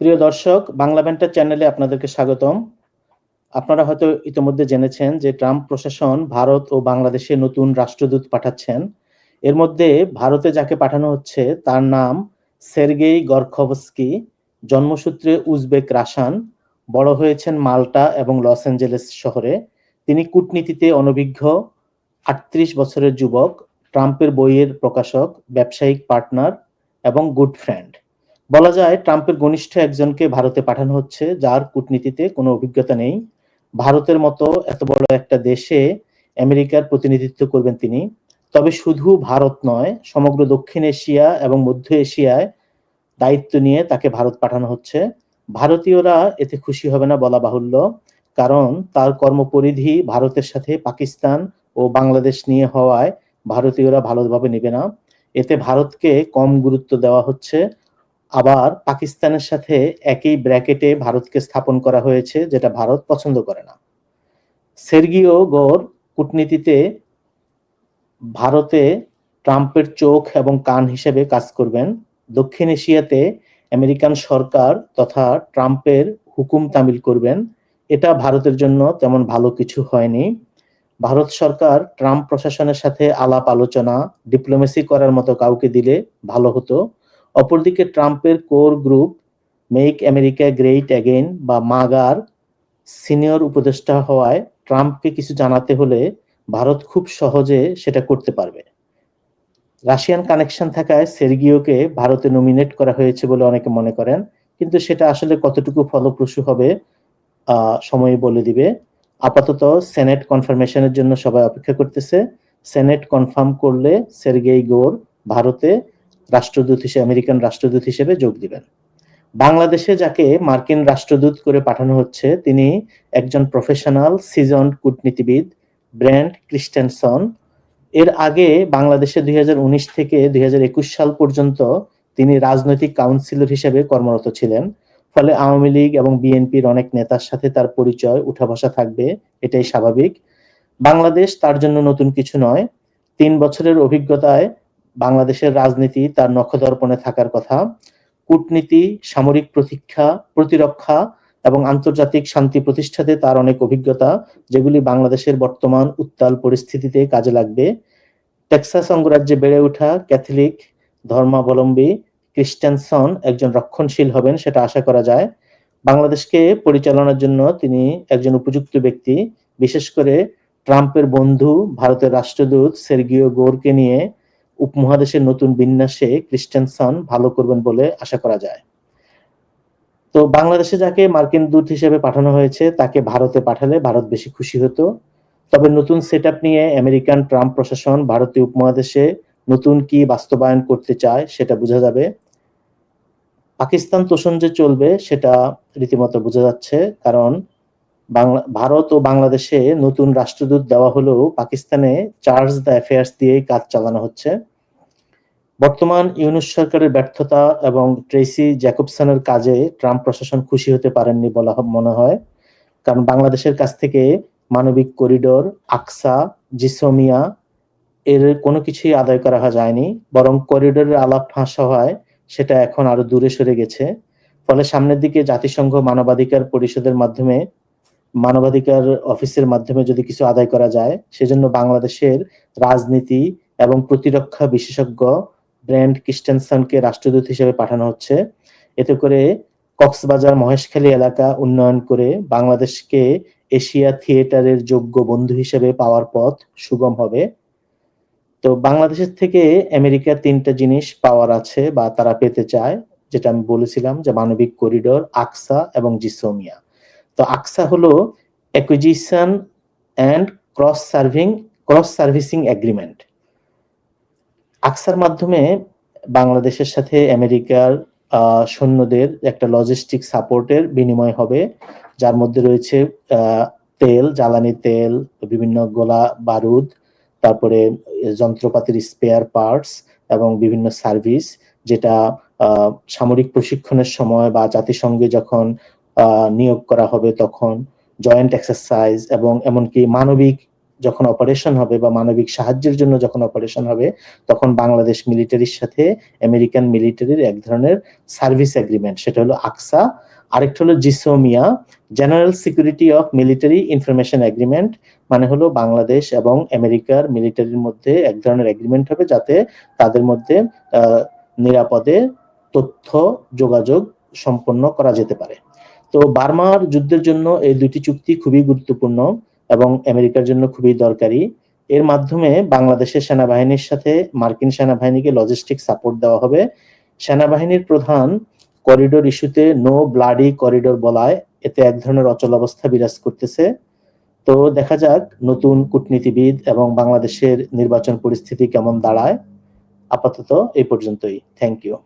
প্রিয় দর্শক, বাংলা ব্যান্টার চ্যানেলে আপনাদেরকে স্বাগতম। আপনারা হয়তো ইতিমধ্যে জেনেছেন যে ট্রাম্প প্রশাসন ভারত ও বাংলাদেশে নতুন রাষ্ট্রদূত পাঠাচ্ছেন। এর মধ্যে ভারতে যাকে পাঠানো হচ্ছে তার নাম সের্গেই গর্খভস্কি। জন্মসূত্রে উজবেক রাসান বড় হয়েছেন মাল্টা এবং লস অ্যাঞ্জেলেস শহরে। তিনি কূটনীতিতে অনভিজ্ঞ, আটত্রিশ বছরের যুবক, ট্রাম্পের বইয়ের প্রকাশক, ব্যবসায়িক পার্টনার এবং গুড ফ্রেন্ড। বলা যায়, ট্রাম্পের ঘনিষ্ঠ একজনকে ভারতে পাঠানো হচ্ছে, যার কূটনীতিতে কোনো অভিজ্ঞতা নেই। ভারতের মতো এত বড় একটা দেশে আমেরিকার প্রতিনিধিত্ব করবেন তিনি। তবে শুধু ভারত নয়, সমগ্র দক্ষিণ এশিয়া এবং মধ্য এশিয়ায় দায়িত্ব নিয়ে তাকে ভারত পাঠানো হচ্ছে। ভারতীয়রা এতে খুশি হবে না বলা বাহুল্য, কারণ তার কর্মপরিধি ভারতের সাথে পাকিস্তান ও বাংলাদেশ নিয়ে হওয়ায় ভারতীয়রা ভালোভাবে নেবে না। এতে ভারতকে কম গুরুত্ব দেওয়া হচ্ছে। আবার পাকিস্তানের সাথে একই ব্র্যাকেটে ভারতকে স্থাপন করা হয়েছে, যেটা ভারত পছন্দ করে না। সের্গিও গোর কূটনীতিতে ভারতে ট্রাম্পের চোখ এবং কান হিসেবে কাজ করবেন। দক্ষিণ এশিয়াতে আমেরিকান সরকার তথা ট্রাম্পের হুকুম তামিল করবেন। এটা ভারতের জন্য তেমন ভালো কিছু হয়নি। ভারত সরকার ট্রাম্প প্রশাসনের সাথে আলাপ আলোচনা, ডিপ্লোমেসি করার মতো কাউকে দিলে ভালো হতো। অপরদিকে ট্রাম্পের core group make America great again বা মাগার সিনিয়র উপদেষ্টা হওয়ায় ট্রাম্পকে কিছু জানাতে হলে ভারত খুব সহজে সেটা করতে পারবে। রাশিয়ান কানেকশন থাকায় সের্গিওকে ভারতে নমিনেট করা হয়েছে বলে অনেকে মনে করেন, কিন্তু সেটা আসলে কতটুকু ফলপ্রসূ হবে সময় বলে দিবে। আপাতত সেনেট কনফার্মেশনের জন্য সবাই অপেক্ষা করতেছে। সেনেট কনফার্ম করলে সের্গেই গোর ভারতে রাষ্ট্রদূত হিসেবে, আমেরিকান রাষ্ট্রদূত হিসেবে যোগ দিবেন। বাংলাদেশে যাকে মার্কিন রাষ্ট্রদূত করে পাঠানো হচ্ছে, তিনি একজন প্রফেশনাল সিজন কূটনীতিবিদ, ব্র্যান্ড ক্রিস্টেনসন। এর আগে বাংলাদেশে দুই থেকে দুই হাজার একুশ সাল পর্যন্ত তিনি রাজনৈতিক কাউন্সিলর হিসেবে কর্মরত ছিলেন। ফলে আওয়ামী লীগ এবং বিএনপির অনেক নেতার সাথে তার পরিচয় উঠা বসা থাকবে, এটাই স্বাভাবিক। বাংলাদেশ তার জন্য নতুন কিছু নয়। তিন বছরের অভিজ্ঞতায় বাংলাদেশের রাজনীতি তার নখদর্পণে থাকার কথা, কূটনীতি, সামরিক প্রতীক্ষা, প্রতিরক্ষা এবং আন্তর্জাতিক শান্তি প্রতিষ্ঠাতে তার অনেক অভিজ্ঞতা, যেগুলি বাংলাদেশের বর্তমান উত্তাল পরিস্থিতিতে কাজে লাগবে। টেক্সাস অঙ্গরাজ্যে বেড়ে ওঠা ক্যাথলিক ধর্মাবলম্বী ক্রিস্টানসন একজন রক্ষণশীল হবেন সেটা আশা করা যায়। বাংলাদেশকে পরিচালনার জন্য তিনি একজন উপযুক্ত ব্যক্তি, বিশেষ করে ট্রাম্পের বন্ধু, ভারতের রাষ্ট্রদূত সের্গিও গোরকে নিয়ে উপমহাদেশের নতুন বিন্যাসে ক্রিস্টেনসন ভালো করবেন বলে আশা করা যায়। তো বাংলাদেশে যাকে মার্কিন দূত হিসেবে পাঠানো হয়েছে, তাকে ভারতে পাঠালে ভারত বেশি খুশি হতো। তবে নতুন সেট নিয়ে আমেরিকান ট্রাম্প প্রশাসন ভারতীয় উপমহাদেশে নতুন কি বাস্তবায়ন করতে চায় সেটা বোঝা যাবে। পাকিস্তান তোষণ যে চলবে সেটা রীতিমতো বোঝা যাচ্ছে, কারণ ভারত ও বাংলাদেশে নতুন রাষ্ট্রদূত দেওয়া হলেও পাকিস্তানে চার্জ দ্য অ্যাফেয়ার্স দিয়েই কাজ চালানো হচ্ছে। বর্তমান ইউনুস সরকারের ব্যর্থতা এবং ট্রেসি জ্যাকবসনের কাজে ট্রাম্প প্রশাসন খুশি হতে পারেননি বলা মনে হয়। কারণ বাংলাদেশের কাছ থেকে মানবিক করিডোর, আকসা, জিসোমিয়া এর কোনো কিছুই আদায় করা যায়নি। বরং করিডোরের আলাপ ফাঁস হয় সেটা এখন আরও দূরে সরে গেছে। ফলে সামনের দিকে জাতিসংঘ মানবাধিকার পরিষদের মাধ্যমে মানবাধিকার অফিসের মাধ্যমে যদি কিছু আদায় করা যায়, সেজন্য বাংলাদেশের রাজনীতি এবং প্রতিরক্ষা বিশেষজ্ঞ ব্র্যান্ড ক্রিস্টেনসনকে রাষ্ট্রদূত হিসেবে পাঠানো হচ্ছে। এতে করে কক্সবাজার মহেশখালী এলাকা উন্নয়ন করে বাংলাদেশকে এশিয়া থিয়েটারের যোগ্য বন্ধু হিসেবে পাওয়ার পথ সুগম হবে। তো বাংলাদেশের থেকে আমেরিকা তিনটা জিনিস পাওয়ার আছে বা তারা পেতে চায়, যেটা আমি বলেছিলাম যে মানবিক করিডোর, আকসা এবং জিসোমিয়া। তো আকসা হলো acquisition and cross serving cross servicing agreement আকসার মাধ্যমে বাংলাদেশের সাথে আমেরিকার সৈন্যদের একটা লজিস্টিক সাপোর্টের বিনিময় হবে। যার মধ্যে রয়েছে তেল, জ্বালানি তেল, বিভিন্ন গোলা বারুদ, তারপরে যন্ত্রপাতির স্পেয়ার পার্টস এবং বিভিন্ন সার্ভিস যেটা সামরিক প্রশিক্ষণের সময় বা জাতিসংঘে যখন নিয়োগ করা হবে তখন জয়েন্ট এক্সারসাইজ এবং এমনকি মানবিক যখন অপারেশন হবে বা মানবিক সাহায্যের জন্য যখন অপারেশন হবে, তখন বাংলাদেশ মিলিটারির সাথে আমেরিকান মিলিটারির এক ধরনের সার্ভিস এগ্রিমেন্ট সেটা হলো আকসা। আরেকটা হলো GSOMIA. General security of military information agreement মানে হলো বাংলাদেশ এবং আমেরিকার মিলিটারির মধ্যে এক ধরনের এগ্রিমেন্ট হবে যাতে তাদের মধ্যে নিরাপদে তথ্য যোগাযোগ সম্পন্ন করা যেতে পারে। তো বার্মার যুদ্ধের জন্য এই দুটি চুক্তি খুবই গুরুত্বপূর্ণ এবং আমেরিকার জন্য খুবই দরকারি। এর মাধ্যমে বাংলাদেশের সেনাবাহিনীর সাথে মার্কিন সেনাবাহিনীকে লজিস্টিক সাপোর্ট দেওয়া হবে। সেনাবাহিনীর প্রধান করিডোর ইস্যুতে নো ব্লাডি করিডোর বলায়, এতে এক ধরনের অচল অবস্থা বিরাজ করতেছে। তো দেখা যাক নতুন কূটনীতিবিদ এবং বাংলাদেশের নির্বাচন পরিস্থিতি কেমন দাঁড়ায়। আপাতত এই পর্যন্তই। Thank you